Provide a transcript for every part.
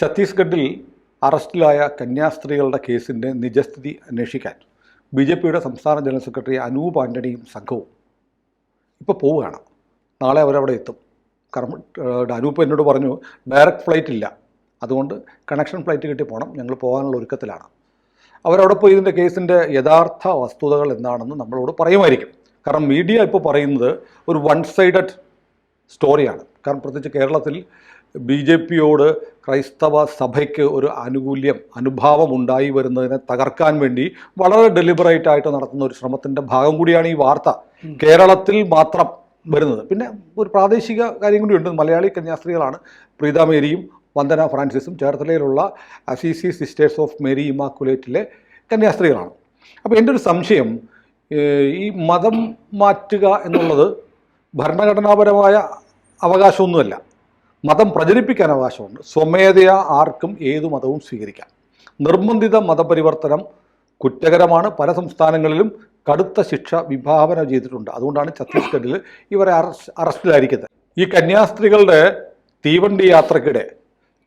ഛത്തീസ്ഗഡിൽ അറസ്റ്റിലായ കന്യാസ്ത്രീകളുടെ കേസിന്റെ നിജസ്ഥിതി അന്വേഷിക്കാൻ ബി ജെ പിയുടെ സംസ്ഥാന ജനറൽ സെക്രട്ടറി അനൂപ് ആന്റണിയും സംഘവും ഇപ്പോൾ പോവുകയാണ്. നാളെ അവരവിടെ എത്തും. കാരണം അനൂപ് എന്നോട് പറഞ്ഞു ഡയറക്റ്റ് ഫ്ലൈറ്റ് ഇല്ല. അതുകൊണ്ട് കണക്ഷൻ ഫ്ലൈറ്റ് കിട്ടി പോകണം ഞങ്ങൾ പോകാനുള്ള ഒരുക്കത്തിലാണ്. അവരവിടെ പോയി ഇതിന്റെ കേസിന്റെ യഥാർത്ഥ വസ്തുതകൾ എന്താണെന്ന് നമ്മളോട് പറയുമായിരിക്കും. കാരണം മീഡിയ ഇപ്പോൾ പറയുന്നത് ഒരു വൺ സൈഡഡ് സ്റ്റോറിയാണ്. കാരണം പ്രത്യേകിച്ച് കേരളത്തിൽ ബി ജെ പിയോട് ക്രൈസ്തവ സഭയ്ക്ക് ഒരു ആനുകൂല്യം അനുഭാവം ഉണ്ടായി വരുന്നതിനെ തകർക്കാൻ വേണ്ടി വളരെ ഡെലിബറേറ്റ് ആയിട്ട് നടത്തുന്ന ഒരു ശ്രമത്തിന്റെ ഭാഗം കൂടിയാണ് ഈ വാർത്ത. കേരളത്തിൽ മാത്രം വരുന്നത്. പിന്നെ ഒരു പ്രാദേശിക കാര്യം കൂടിയുണ്ട് മലയാളി കന്യാസ്ത്രീകളാണ് പ്രീത മേരിയും വന്ദന ഫ്രാൻസിസും ചേർത്തലയിലുള്ള അസീസി സിസ്റ്റേഴ്സ് ഓഫ് മേരി ഇമാക്കുലേറ്റിലെ കന്യാസ്ത്രീകളാണ്. അപ്പോൾ എന്റെ ഒരു സംശയം ഈ മതം മാറ്റുക എന്നുള്ളത് ഭരണഘടനാപരമായ അവകാശമൊന്നുമല്ല. മതം പ്രചരിപ്പിക്കാൻ അവകാശമുണ്ട്. സ്വമേധയാ ആർക്കും ഏതു മതവും സ്വീകരിക്കാം. നിർബന്ധിത മതപരിവർത്തനം കുറ്റകരമാണ്. പല സംസ്ഥാനങ്ങളിലും കടുത്ത ശിക്ഷ വിഭാവനം ചെയ്തിട്ടുണ്ട്. അതുകൊണ്ടാണ് ഛത്തീസ്ഗഡിൽ ഇവരെ അറസ്റ്റ് അറസ്റ്റിലായിരിക്കുന്നത്. ഈ കന്യാസ്ത്രീകളുടെ തീവണ്ടി യാത്രക്കിടെ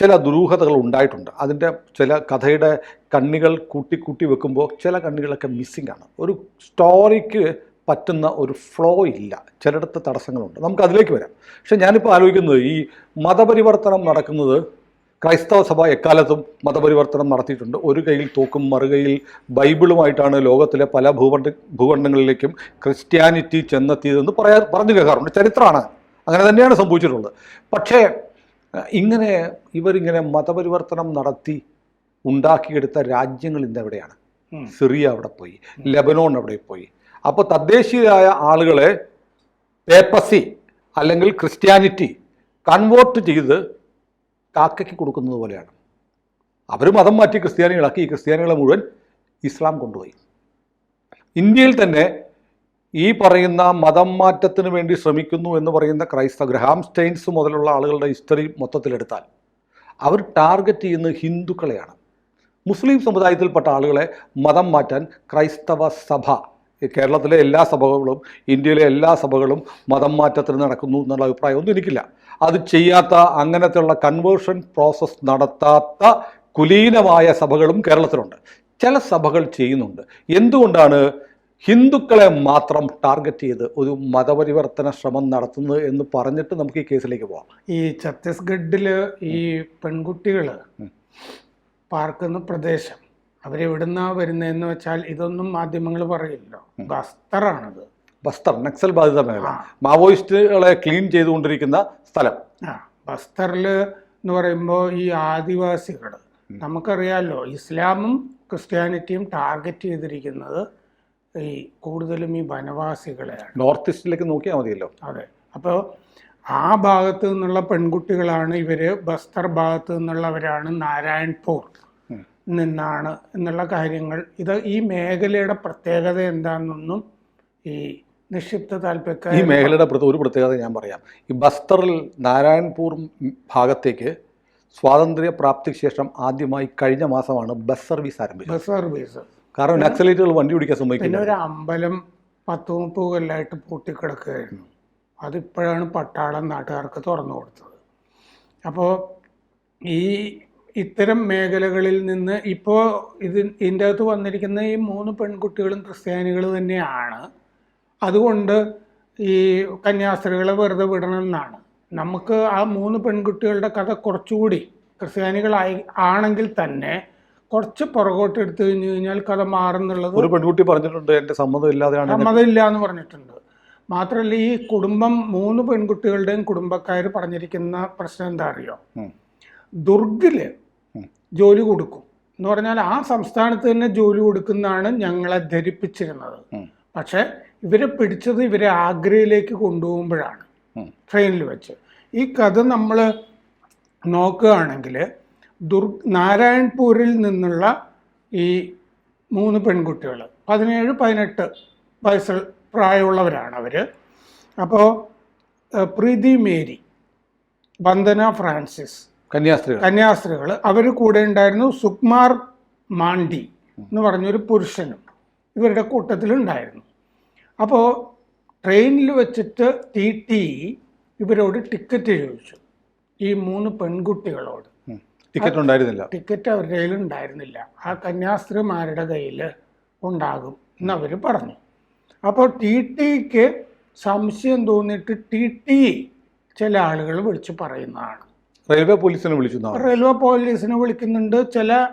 ചില ദുരൂഹതകൾ ഉണ്ടായിട്ടുണ്ട്. അതിന്റെ ചില കഥയുടെ കണ്ണികൾ കൂട്ടിക്കൂട്ടി വെക്കുമ്പോൾ ചില കണ്ണികളൊക്കെ മിസ്സിംഗ് ആണ്. ഒരു സ്റ്റോറിക്ക് പറ്റുന്ന ഒരു ഫ്ലോ ഇല്ല. ചിലയിടത്ത് തടസ്സങ്ങളുണ്ട്. നമുക്ക് അതിലേക്ക് വരാം. പക്ഷെ ഞാനിപ്പോൾ ആലോചിക്കുന്നത് ഈ മതപരിവർത്തനം നടക്കുന്നത് ക്രൈസ്തവ സഭ എക്കാലത്തും മതപരിവർത്തനം നടത്തിയിട്ടുണ്ട്. ഒരു കയ്യിൽ തോക്കും മറുകയിൽ ബൈബിളുമായിട്ടാണ് ലോകത്തിലെ പല ഭൂഖണ്ഡ ഭൂഖണ്ഡങ്ങളിലേക്കും ക്രിസ്ത്യാനിറ്റി ചെന്നെത്തിയതെന്ന് പറയാ പറഞ്ഞു കേൾക്കാറുണ്ട്. ചരിത്രമാണ്. അങ്ങനെ തന്നെയാണ് സംഭവിച്ചിട്ടുള്ളത്. പക്ഷേ ഇങ്ങനെ ഇവരിങ്ങനെ മതപരിവർത്തനം നടത്തി ഉണ്ടാക്കിയെടുത്ത രാജ്യങ്ങൾ ഇന്ന് എവിടെയാണ്? സിറിയ അവിടെ പോയി. ലെബനോൺ അവിടെ പോയി. അപ്പോൾ തദ്ദേശീയരായ ആളുകളെ പേപ്പസി അല്ലെങ്കിൽ ക്രിസ്ത്യാനിറ്റി കൺവേർട്ട് ചെയ്ത് കാക്കയ്ക്ക് കൊടുക്കുന്നത് പോലെയാണ്. അവർ മതം മാറ്റി ക്രിസ്ത്യാനികളാക്കി. ഈ ക്രിസ്ത്യാനികളെ മുഴുവൻ ഇസ്ലാം കൊണ്ടുപോയി. ഇന്ത്യയിൽ തന്നെ ഈ പറയുന്ന മതം മാറ്റത്തിന് വേണ്ടി ശ്രമിക്കുന്നു എന്ന് പറയുന്ന ക്രൈസ്തവ ഗ്രഹാം സ്റ്റെയിൻസ് മുതലുള്ള ആളുകളുടെ ഹിസ്റ്ററി മൊത്തത്തിലെടുത്താൽ അവർ ടാർഗറ്റ് ചെയ്യുന്ന ഹിന്ദുക്കളെയാണ്. മുസ്ലിം സമുദായത്തിൽപ്പെട്ട ആളുകളെ മതം മാറ്റാൻ ക്രൈസ്തവ സഭ കേരളത്തിലെ എല്ലാ സഭകളും ഇന്ത്യയിലെ എല്ലാ സഭകളും മതം മാറ്റത്തിന് നടക്കുന്നു എന്നുള്ള അഭിപ്രായമൊന്നും എനിക്കില്ല. അത് ചെയ്യാത്ത അങ്ങനത്തെയുള്ള കൺവേർഷൻ പ്രോസസ്സ് നടത്താത്ത കുലീനമായ സഭകളും കേരളത്തിലുണ്ട്. ചില സഭകൾ ചെയ്യുന്നുണ്ട്. എന്തുകൊണ്ടാണ് ഹിന്ദുക്കളെ മാത്രം ടാർഗറ്റ് ചെയ്ത് ഒരു മതപരിവർത്തന ശ്രമം നടത്തുന്നത് എന്ന് പറഞ്ഞിട്ട് നമുക്ക് ഈ കേസിലേക്ക് പോകാം ഈ ഛത്തീസ്ഗഡിൽ ഈ പെൺകുട്ടികൾ പാർക്കുന്ന പ്രദേശം അവരെവിടുന്നാ വരുന്നതെന്ന് വെച്ചാൽ ഇതൊന്നും മാധ്യമങ്ങൾ പറയില്ലോ ബസ്തറാണത്. ബസ്തർ നക്സൽ ബാധിത മേഖല. മാവോയിസ്റ്റുകളെ ക്ലീൻ ചെയ്തുകൊണ്ടിരിക്കുന്ന സ്ഥലം. ആ ബസ്തറിൽ എന്ന് പറയുമ്പോൾ ഈ ആദിവാസികൾ നമുക്കറിയാമല്ലോ ഇസ്ലാമും ക്രിസ്ത്യാനിറ്റിയും ടാർഗറ്റ് ചെയ്തിരിക്കുന്നത് ഈ കൂടുതലും ഈ വനവാസികളെയാണ്. നോർത്ത് ഈസ്റ്റിലേക്ക് നോക്കിയാൽ മതിയല്ലോ. അതെ. അപ്പോൾ ആ ഭാഗത്ത് നിന്നുള്ള പെൺകുട്ടികളാണ് ഇവർ ബസ്തർ ഭാഗത്ത് നിന്നുള്ളവരാണ് നാരായൺപൂർ. നിന്നാണ് എന്നുള്ള കാര്യങ്ങൾ. ഇത് ഈ മേഖലയുടെ പ്രത്യേകത എന്താണെന്നൊന്നും ഈ നിക്ഷിപ്ത താല്പര്യക്കാർ ഈ മേഖലയുടെ ഒരു പ്രത്യേകത ഞാൻ പറയാം. ഈ ബസ്തറിൽ നാരായൺപൂർ ഭാഗത്തേക്ക് സ്വാതന്ത്ര്യ പ്രാപ്തിക്ക് ശേഷം ആദ്യമായി കഴിഞ്ഞ മാസമാണ് ബസ് സർവീസ് ആരംഭിച്ചത്. Bus service. കാരണം നക്സലൈറ്റുകൾ വണ്ടി ഓടിക്കാൻ പിന്നെ സമ്മതിക്കില്ല ഒരു അമ്പലം പത്ത് മുപ്പത് കൊല്ലമായിട്ട് പൂട്ടിക്കിടക്കുകയായിരുന്നു. അതിപ്പോഴാണ് പട്ടാളം നാട്ടുകാർക്ക് തുറന്നു കൊടുത്തത്. അപ്പോൾ ഈ ഇത്തരം മേഖലകളിൽ നിന്ന് ഇപ്പോൾ ഇത് ഇതിന്റെ അകത്ത് വന്നിരിക്കുന്ന ഈ മൂന്ന് പെൺകുട്ടികളും ക്രിസ്ത്യാനികൾ തന്നെയാണ്. അതുകൊണ്ട് ഈ കന്യാസ്ത്രീകളെ വെറുതെ വിടണം എന്നാണ് നമുക്ക് ആ മൂന്ന് പെൺകുട്ടികളുടെ കഥ കുറച്ചുകൂടി ക്രിസ്ത്യാനികളായി ആണെങ്കിൽ തന്നെ കുറച്ച് പുറകോട്ട് എടുത്തു കഴിഞ്ഞു കഴിഞ്ഞാൽ കഥ മാറുന്നുള്ളത് ഒരു പെൺകുട്ടി പറഞ്ഞിട്ടുണ്ട് എന്റെ സമ്മതം ഇല്ലാതെയാണ് സമ്മതം സമ്മതമില്ല എന്ന് പറഞ്ഞിട്ടുണ്ട്. മാത്രമല്ല ഈ കുടുംബം മൂന്ന് പെൺകുട്ടികളുടെയും കുടുംബക്കാർ പറഞ്ഞിരിക്കുന്ന പ്രശ്നം എന്താ അറിയോ? ദുർഗിൽ. ജോലി കൊടുക്കും. എന്ന് പറഞ്ഞാൽ ആ സംസ്ഥാനത്ത് തന്നെ ജോലി കൊടുക്കുന്നതാണ് ഞങ്ങളെ ധരിപ്പിച്ചിരുന്നത്. പക്ഷെ ഇവരെ പിടിച്ചത് ഇവരെ ആഗ്രയിലേക്ക് കൊണ്ടുപോകുമ്പോഴാണ് ട്രെയിനിൽ വെച്ച്. ഈ കഥ നമ്മൾ നോക്കുകയാണെങ്കിൽ ദുർ നാരായൺപൂരിൽ നിന്നുള്ള ഈ മൂന്ന് പെൺകുട്ടികൾ പതിനേഴ് പതിനെട്ട് വയസ്സ് പ്രായമുള്ളവരാണ് അവർ അപ്പോൾ പ്രീതി മേരി വന്ദന ഫ്രാൻസിസ് കന്യാസ്ത്രീകൾ കന്യാസ്ത്രീകൾ അവർ കൂടെ ഉണ്ടായിരുന്നു സുക്മാർ മാണ്ടി എന്ന് പറഞ്ഞൊരു പുരുഷനും ഇവരുടെ കൂട്ടത്തിലുണ്ടായിരുന്നു. അപ്പോൾ ട്രെയിനിൽ വെച്ചിട്ട് ടി ടി ഇവരോട് ടിക്കറ്റ് ചോദിച്ചു. ഈ മൂന്ന് പെൺകുട്ടികളോട്. ടിക്കറ്റ് ഉണ്ടായിരുന്നില്ല. ടിക്കറ്റ് അവരുടെ കയ്യിൽ ഉണ്ടായിരുന്നില്ല. ആ കന്യാസ്ത്രീമാരുടെ കയ്യിൽ ഉണ്ടാകും എന്നവർ പറഞ്ഞു. അപ്പോൾ ടി ടിക്ക് സംശയം തോന്നിയിട്ട് ടി ടി ചില ആളുകൾ വിളിച്ച് പറയുന്നതാണ്. റെയിൽവേ പോലീസിനെ വിളിച്ചു റെയിൽവേ പോലീസിനെ വിളിക്കുന്നുണ്ട്. ചില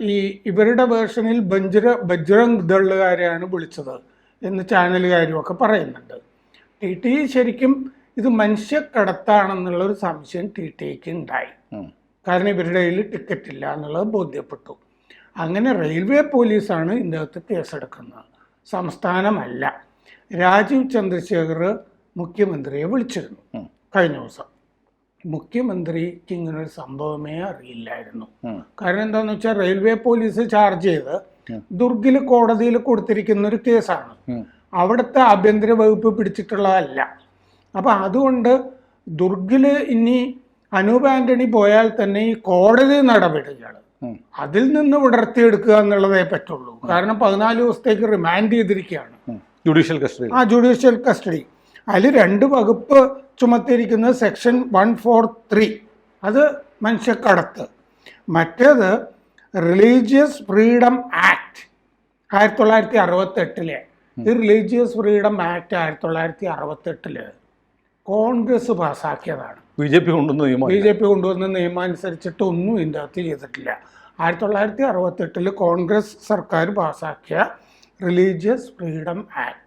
ഈ ഇവരുടെ വേർഷനിൽ ബജ്ര ബജ്രംഗ് ദളുകാരെയാണ് വിളിച്ചത് എന്ന് ചാനലുകാരും ഒക്കെ പറയുന്നുണ്ട്. ടി ടി ശരിക്കും ഇത് മനുഷ്യക്കടത്താണെന്നുള്ളൊരു സംശയം ടി ടിക്ക് ഉണ്ടായി. കാരണം ഇവരുടെ കയ്യിൽ ടിക്കറ്റ് ഇല്ല എന്നുള്ളത് ബോധ്യപ്പെട്ടു. അങ്ങനെ റെയിൽവേ പോലീസാണ് ഇതിന്റെ അകത്ത് കേസെടുക്കുന്നത്. സംസ്ഥാനമല്ല. രാജീവ് ചന്ദ്രശേഖർ മുഖ്യമന്ത്രിയെ വിളിച്ചിരുന്നു. കഴിഞ്ഞ ദിവസം. മുഖ്യമന്ത്രിക്ക് ഇങ്ങനൊരു സംഭവമേ അറിയില്ലായിരുന്നു. കാരണം എന്താണെന്ന് വെച്ചാൽ റെയിൽവേ പോലീസ് ചാർജ് ചെയ്ത്. ദുർഗിൽ കോടതിയിൽ കൊടുത്തിരിക്കുന്ന ഒരു കേസാണ്. അവിടുത്തെ ആഭ്യന്തര വകുപ്പ് പിടിച്ചിട്ടുള്ളതല്ല. അപ്പം അതുകൊണ്ട് ദുർഗിൽ ഇനി അനൂപ് ആന്റണി പോയാൽ തന്നെ ഈ കോടതി നടപടികൾ അതിൽ നിന്ന് വിടർത്തിയെടുക്കുക എന്നുള്ളതേ പറ്റുള്ളൂ. കാരണം പതിനാല് ദിവസത്തേക്ക് റിമാൻഡ് ചെയ്തിരിക്കുകയാണ്. Judicial custody. ആ ജുഡീഷ്യൽ കസ്റ്റഡി. അതിൽ രണ്ട് വകുപ്പ് ചുമത്തിയിരിക്കുന്നത് സെക്ഷൻ വൺ ഫോർ ത്രീ. അത് മനുഷ്യക്കടത്ത്. മറ്റേത് റിലീജിയസ് ഫ്രീഡം ആക്ട് ആയിരത്തി തൊള്ളായിരത്തി അറുപത്തെട്ടിലെ ഈ റിലീജിയസ് ഫ്രീഡം ആക്ട് ആയിരത്തി തൊള്ളായിരത്തി അറുപത്തെട്ടിൽ കോൺഗ്രസ് പാസ്സാക്കിയതാണ് ബി ജെ പി കൊണ്ടുവന്ന നിയമം ബി ജെ പി കൊണ്ടുവന്ന നിയമം അനുസരിച്ചിട്ട് ഒന്നും ഇതിന്റെ അകത്ത് ചെയ്തിട്ടില്ല. ആയിരത്തി തൊള്ളായിരത്തി അറുപത്തെട്ടിൽ കോൺഗ്രസ് സർക്കാർ പാസ്സാക്കിയ റിലീജിയസ് ഫ്രീഡം ആക്ട്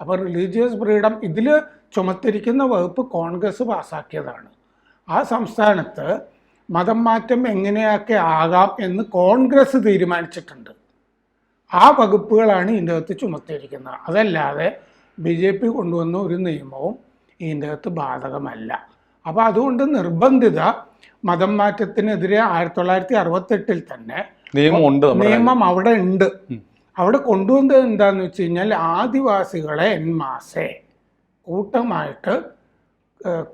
അപ്പോൾ റിലീജിയസ് ഫ്രീഡം ഇതിൽ ചുമത്തിരിക്കുന്ന വകുപ്പ് കോൺഗ്രസ് പാസ്സാക്കിയതാണ്. ആ സംസ്ഥാനത്ത് മതം മാറ്റം എങ്ങനെയൊക്കെ ആകാം എന്ന് കോൺഗ്രസ് തീരുമാനിച്ചിട്ടുണ്ട്. ആ വകുപ്പുകളാണ് ഇതിന്റെ അകത്ത് ചുമത്തിയിരിക്കുന്നത് അതല്ലാതെ ബി ജെ പി കൊണ്ടുവന്ന ഒരു നിയമവും ഇതിന്റെ അകത്ത് ബാധകമല്ല. അപ്പോൾ അതുകൊണ്ട് നിർബന്ധിത മതം മാറ്റത്തിനെതിരെ ആയിരത്തി തൊള്ളായിരത്തി അറുപത്തെട്ടിൽ തന്നെ നിയമം അവിടെ ഉണ്ട്. അവിടെ കൊണ്ടുവന്നത് എന്താണെന്ന് വെച്ച് കഴിഞ്ഞാൽ ആദിവാസികളെ എന്മാസെ കൂട്ടമായിട്ട്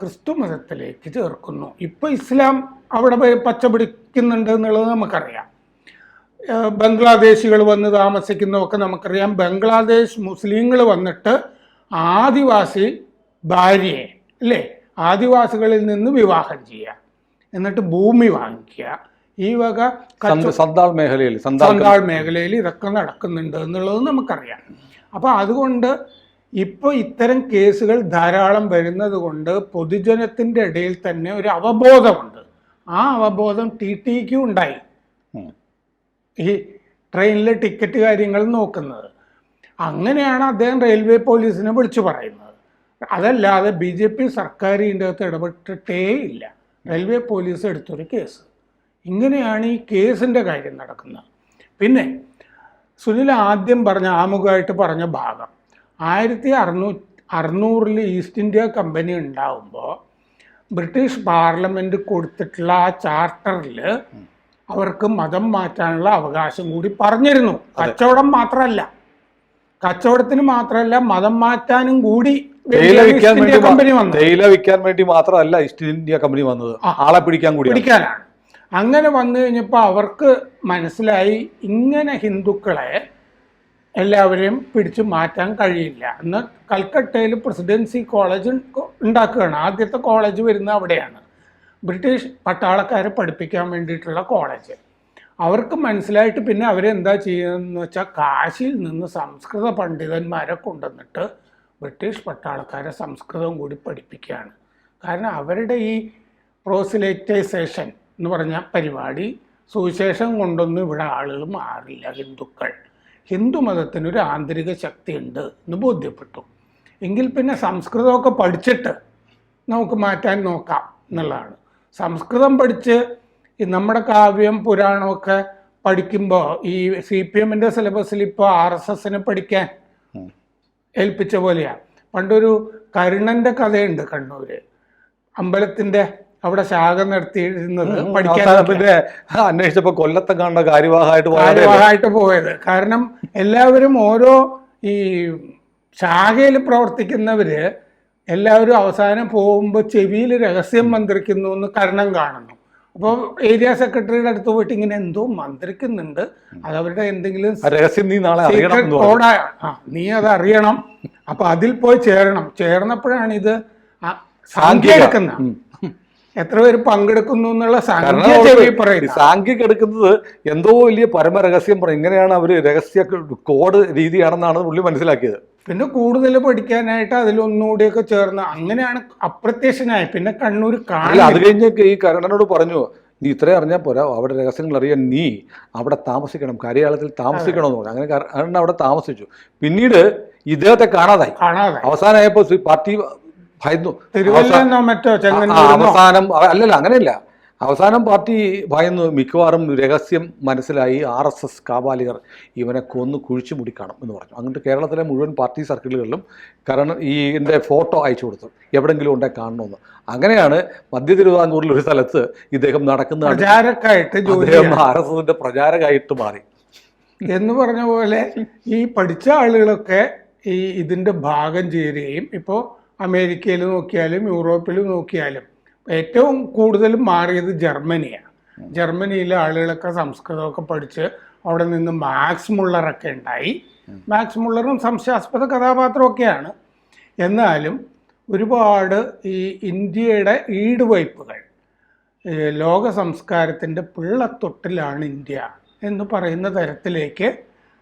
ക്രിസ്തു മതത്തിലേക്ക് ചേർക്കുന്നു. ഇപ്പൊ ഇസ്ലാം അവിടെ പച്ചപിടിക്കുന്നുണ്ട് എന്നുള്ളത് നമുക്കറിയാം. ബംഗ്ലാദേശികൾ വന്ന് താമസിക്കുന്നതൊക്കെ നമുക്കറിയാം. ബംഗ്ലാദേശ് മുസ്ലിങ്ങൾ വന്നിട്ട് ആദിവാസി ഭാര്യയെ അല്ലേ? ആദിവാസികളിൽ നിന്ന് വിവാഹം ചെയ്യുക. എന്നിട്ട് ഭൂമി വാങ്ങിക്കുക. ഈ വക സന്താൾ മേഖലയിൽ സന്താൾ സന്താൾ മേഖലയിൽ ഇതൊക്കെ നടക്കുന്നുണ്ട് എന്നുള്ളത് നമുക്കറിയാം. അപ്പോൾ അതുകൊണ്ട് ഇപ്പോൾ ഇത്തരം കേസുകൾ ധാരാളം വരുന്നത് കൊണ്ട് പൊതുജനത്തിന്റെ ഇടയിൽ തന്നെ ഒരു അവബോധമുണ്ട്. ആ അവബോധം ടി ടിക്ക് ഉണ്ടായി. ഈ ട്രെയിനിലെ ടിക്കറ്റ് കാര്യങ്ങൾ നോക്കുന്നത്. അങ്ങനെയാണ് അദ്ദേഹം റെയിൽവേ പോലീസിനെ വിളിച്ചു പറയുന്നത്. അതല്ലാതെ ബി ജെ പി സർക്കാർ ഇതിന്റെ അകത്ത് ഇടപെട്ടിട്ടേ ഇല്ല. റെയിൽവേ പോലീസ് എടുത്തൊരു കേസ്. ഇങ്ങനെയാണ് ഈ കേസിന്റെ കാര്യം നടക്കുന്നത്. പിന്നെ സുനിൽ ആദ്യം പറഞ്ഞ ആമുഖമായിട്ട് പറഞ്ഞ ഭാഗം. ആയിരത്തി അറുന്നൂ അറുന്നൂറിൽ ഈസ്റ്റ് ഇന്ത്യ കമ്പനി ഉണ്ടാവുമ്പോൾ ബ്രിട്ടീഷ് പാർലമെന്റ് കൊടുത്തിട്ടുള്ള ആ ചാർട്ടറിൽ അവർക്ക് മതം മാറ്റാനുള്ള അവകാശം കൂടി പറഞ്ഞിരുന്നു. കച്ചവടം മാത്രമല്ല. കച്ചവടത്തിന് മാത്രമല്ല മതം മാറ്റാനും കൂടി തേയില വിൽക്കാൻ വേണ്ടി മാത്രമല്ല ഈസ്റ്റ് ഇന്ത്യ കമ്പനി വന്നത്. ആളെ പിടിക്കാൻ കൂടി പിടിക്കാനാണ്. അങ്ങനെ വന്നു കഴിഞ്ഞപ്പോൾ അവർക്ക് മനസ്സിലായി ഇങ്ങനെ ഹിന്ദുക്കളെ എല്ലാവരെയും പിടിച്ചു മാറ്റാൻ കഴിയില്ല. അന്ന് കൽക്കട്ടയിൽ പ്രസിഡൻസി കോളേജ് ഉണ്ടാക്കുകയാണ്. ആദ്യത്തെ കോളേജ് വരുന്നത് അവിടെയാണ്. ബ്രിട്ടീഷ് പട്ടാളക്കാരെ പഠിപ്പിക്കാൻ വേണ്ടിയിട്ടുള്ള കോളേജ്. അവർക്ക് മനസ്സിലായിട്ട് പിന്നെ അവരെന്താ ചെയ്യുന്നതെന്ന് വെച്ചാൽ കാശിയിൽ നിന്ന് സംസ്കൃത പണ്ഡിതന്മാരെ കൊണ്ടുവന്നിട്ട് ബ്രിട്ടീഷ് പട്ടാളക്കാരെ സംസ്കൃതം കൂടി പഠിപ്പിക്കുകയാണ്. കാരണം അവരുടെ ഈ പ്രോസിലേറ്റൈസേഷൻ എന്ന് പറഞ്ഞ പരിപാടി സുവിശേഷം കൊണ്ടൊന്നും ഇവിടെ ആളുകൾ മാറില്ല ഹിന്ദുക്കൾ. ഹിന്ദു മതത്തിനൊരു ആന്തരിക ശക്തി ഉണ്ട് എന്ന് ബോധ്യപ്പെട്ടു. എങ്കിൽ പിന്നെ സംസ്കൃതമൊക്കെ പഠിച്ചിട്ട് നമുക്ക് മാറ്റാൻ നോക്കാം എന്നുള്ളതാണ്. സംസ്കൃതം പഠിച്ച് നമ്മുടെ കാവ്യം പുരാണമൊക്കെ പഠിക്കുമ്പോൾ ഈ സി പി എമ്മിന്റെ സിലബസിൽ ഇപ്പോൾ ആർ എസ് എസിനെ പഠിക്കാൻ ഏൽപ്പിച്ച പോലെയാണ് പണ്ടൊരു കരുണന്റെ കഥയുണ്ട് കണ്ണൂർ അമ്പലത്തിന്റെ അവിടെ ശാഖ നടത്തിയിരുന്നത് പഠിക്കാൻ പിന്നെ അന്വേഷിച്ചപ്പോ കൊല്ലത്തെ കാണുന്ന കാര്യവാഹമായിട്ട് കാര്യവാഹമായിട്ട് പോയത്. കാരണം എല്ലാവരും ഓരോ ഈ ശാഖയിൽ പ്രവർത്തിക്കുന്നവര് എല്ലാവരും അവസാനം പോകുമ്പോൾ ചെവിയിൽ രഹസ്യം മന്ത്രിക്കുന്നു എന്ന് കരണം കാണുന്നു. അപ്പോൾ ഏരിയ സെക്രട്ടറിയുടെ അടുത്ത് പോയിട്ട് ഇങ്ങനെ എന്തോ മന്ത്രിക്കുന്നുണ്ട്. അതവരുടെ എന്തെങ്കിലും രഹസ്യം നീ നാളെ ആ നീ അത് അറിയണം. അപ്പൊ അതിൽ പോയി ചേരണം. ചേർന്നപ്പോഴാണ് ഇത് ആ എത്ര പേര് പങ്കെടുക്കുന്നു എന്നുള്ള സാങ്കേതിക എടുക്കുന്നത് എന്തോ വലിയ പരമരഹസ്യം പറയും. ഇങ്ങനെയാണ് അവർ രഹസ്യ കോഡ് രീതിയാണെന്നാണ് പുള്ളി മനസ്സിലാക്കിയത്. പിന്നെ കൂടുതൽ പഠിക്കാനായിട്ട് അതിലൊന്നുകൂടിയൊക്കെ ചേർന്ന് അങ്ങനെയാണ് അപ്രത്യക്ഷനായി. പിന്നെ കണ്ണൂർ കാണില്ല അത് കഴിഞ്ഞ് ഈ കരുണനോട് പറഞ്ഞു നീ ഇത്രയും അറിഞ്ഞാൽ പോരാ അവിടെ രഹസ്യങ്ങൾ അറിയാൻ നീ അവിടെ താമസിക്കണം കാര്യാലയത്തിൽ താമസിക്കണം എന്ന് പറഞ്ഞു. അങ്ങനെ കരുണൻ അവിടെ താമസിച്ചു. പിന്നീട് ഇദ്ദേഹത്തെ കാണാതായി. കാണാതെ അവസാനമായപ്പോൾ പാർട്ടി ഭയന്നു. അവസാനം അല്ലല്ല അങ്ങനെയല്ല. അവസാനം പാർട്ടി ഭയന്നു. മിക്കവാറും രഹസ്യം മനസ്സിലായി ആർ എസ് എസ് കാബാലികർ ഇവനെ കൊന്ന് കുഴിച്ചു മുടിക്കണം എന്ന് പറഞ്ഞു. അങ്ങോട്ട് കേരളത്തിലെ മുഴുവൻ പാർട്ടി സർക്കിളുകളിലും കാരണം ഈ എന്റെ ഫോട്ടോ അയച്ചു കൊടുത്തു. എവിടെങ്കിലും ഉണ്ടെ കാണണമെന്ന് അങ്ങനെയാണ് മധ്യ തിരുവിതാംകൂറിൽ ഒരു സ്ഥലത്ത് ഇദ്ദേഹം നടക്കുന്ന അദ്ദേഹം ആർ എസ് എസിന്റെ പ്രചാരകായിട്ട് മാറി. എന്ന് പറഞ്ഞ പോലെ ഈ പഠിച്ച ആളുകളൊക്കെ ഈ ഇതിന്റെ ഭാഗം ചേരുകയും ഇപ്പോൾ അമേരിക്കയിൽ നോക്കിയാലും യൂറോപ്പിൽ നോക്കിയാലും ഏറ്റവും കൂടുതൽ മാറിയത് ജർമ്മനിയാണ്. ജർമ്മനിയിലെ ആളുകളൊക്കെ സംസ്കൃതമൊക്കെ പഠിച്ച് അവിടെ നിന്ന് മാക്സ് മുള്ളറൊക്കെ ഉണ്ടായി. മാക്സ് മുള്ളറും സംശയാസ്പദ കഥാപാത്രമൊക്കെയാണ്. എന്നാലും ഒരുപാട് ഈ ഇന്ത്യയുടെ ഈടുവയ്പ്പുകൾ ലോക സംസ്കാരത്തിന്റെ പിള്ളത്തൊട്ടിലാണ് ഇന്ത്യ എന്ന് പറയുന്ന തരത്തിലേക്ക്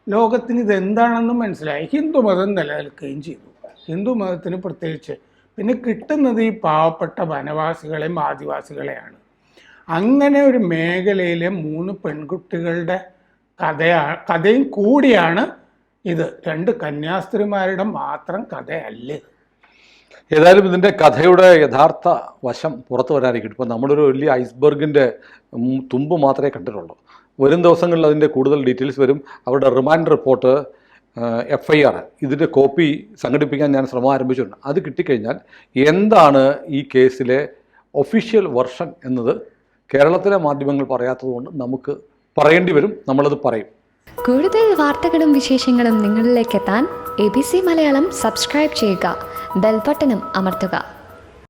ലോകത്തിന് ഇതെന്താണെന്ന് മനസ്സിലായി. ഹിന്ദുമതം നിലനിൽക്കുകയും ചെയ്തു. ഹിന്ദുമതത്തിന് പ്രത്യേകിച്ച്. പിന്നെ കിട്ടുന്നത് ഈ പാവപ്പെട്ട വനവാസികളെയും ആദിവാസികളെയാണ്. അങ്ങനെ ഒരു മേഖലയിലെ മൂന്ന് പെൺകുട്ടികളുടെ കഥയാ കഥയും കൂടിയാണ് ഇത്. രണ്ട് കന്യാസ്ത്രീമാരുടെ മാത്രം കഥയല്ല. ഏതായാലും ഇതിന്റെ കഥയുടെ യഥാർത്ഥ വശം പുറത്തു വരാനായിരിക്കും ഇപ്പം നമ്മളൊരു വലിയ ഐസ്ബർഗിന്റെ തുമ്പ് മാത്രമേ കണ്ടിട്ടുള്ളൂ. വരും ദിവസങ്ങളിൽ അതിന്റെ കൂടുതൽ ഡീറ്റെയിൽസ് വരും. അവരുടെ remand report F I R ഇതിന്റെ കോപ്പി സംഘടിപ്പിക്കാൻ ഞാൻ ശ്രമം ആരംഭിച്ചിട്ടുണ്ട്. അത് കിട്ടിക്കഴിഞ്ഞാൽ എന്താണ് ഈ കേസിലെ ഒഫീഷ്യൽ വെർഷൻ എന്നത് കേരളത്തിലെ മാധ്യമങ്ങൾ പറയാത്തതുകൊണ്ട് നമുക്ക് പറയേണ്ടി വരും നമ്മളത് പറയും. കൂടുതൽ വാർത്തകളും വിശേഷങ്ങളും നിങ്ങളിലേക്ക് എത്താൻ A B C Malayalam subscribe ചെയ്യുക. ബെൽബട്ടനും അമർത്തുക.